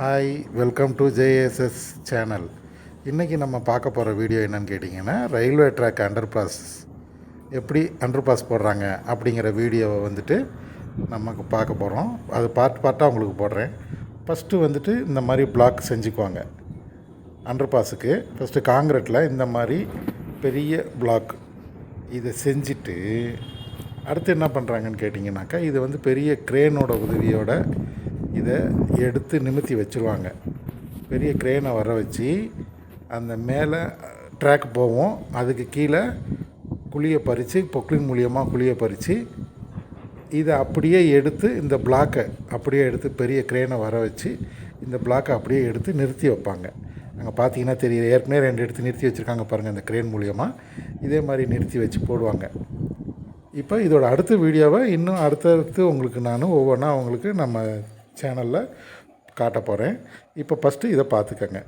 Hi welcome to JSS channel இன்றைக்கி நம்ம பார்க்க போகிற வீடியோ என்னன்னு கேட்டிங்கன்னா ரயில்வே ட்ராக் அண்டர் பாஸ் எப்படி அண்டர் பாஸ் போடுறாங்க அப்படிங்கிற வீடியோவை வந்துட்டு நமக்கு பார்க்க போகிறோம் அது பார்ட் பார்ட்டாக உங்களுக்கு போடுறேன். ஃபஸ்ட்டு வந்துட்டு இந்த மாதிரி பிளாக் செஞ்சுக்குவாங்க. அண்டர் பாஸுக்கு ஃபஸ்ட்டு காங்கிரீட்டில் இந்த மாதிரி பெரிய பிளாக் இதை செஞ்சுட்டு அடுத்து என்ன பண்ணுறாங்கன்னு கேட்டிங்கனாக்கா இது வந்து பெரிய க்ரேனோட உதவியோட இதை எடுத்து நிமித்தி வச்சுருவாங்க. பெரிய க்ரேனை வர வச்சு அந்த மேலே ட்ராக் போவோம். அதுக்கு கீழே குழியை பறித்து பொக்லின் மூலியமாக குழியை பறித்து இதை அப்படியே எடுத்து இந்த பிளாக்கை அப்படியே எடுத்து பெரிய க்ரேனை வர வச்சு இந்த பிளாக்கை அப்படியே எடுத்து நிறுத்தி வைப்பாங்க. அங்கே பார்த்தீங்கன்னா தெரியுது ஏற்கனவே ரெண்டு எடுத்து நிறுத்தி வச்சுருக்காங்க பாருங்கள் இந்த க்ரேன் மூலியமாக இதே மாதிரி நிறுத்தி வச்சு போடுவாங்க. இப்போ இதோட அடுத்த வீடியோவை இன்னும் அடுத்தடுத்து உங்களுக்கு நான் ஒவ்வொன்றா உங்களுக்கு நம்ம சேனலில் காட்ட போகிறேன் இப்போ ஃபஸ்ட்டு இதை பார்த்துக்கங்க.